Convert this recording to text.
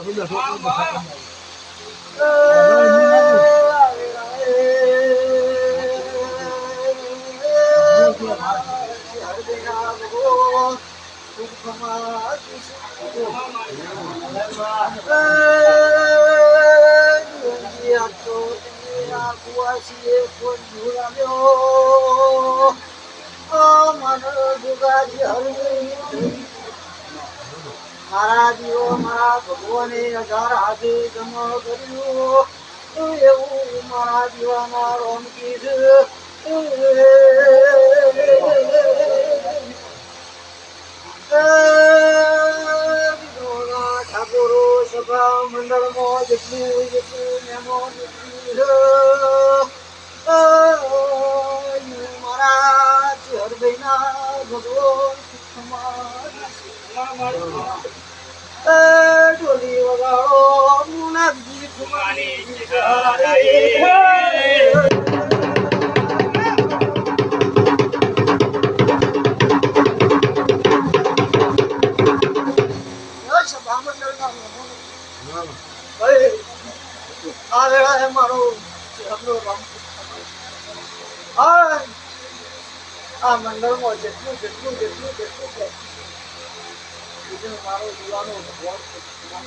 Oh, my God, you મારા દીવો મારા ભગવાને હજાર હાથે જમ કર્યું. એવું મારા દીવાના રોમ ઠાકોરો, સભા મંડળમાં જેટલું જેટલું મહેમાન જેટલું મારા હરભાઈના ભગવાન ઢોલી વગાડો. આ વેળાએ મારો ચહેરો આ આ મંડળમાં જેટલું જેટલું જેટલું જેટલું 就是马 baru dilanda.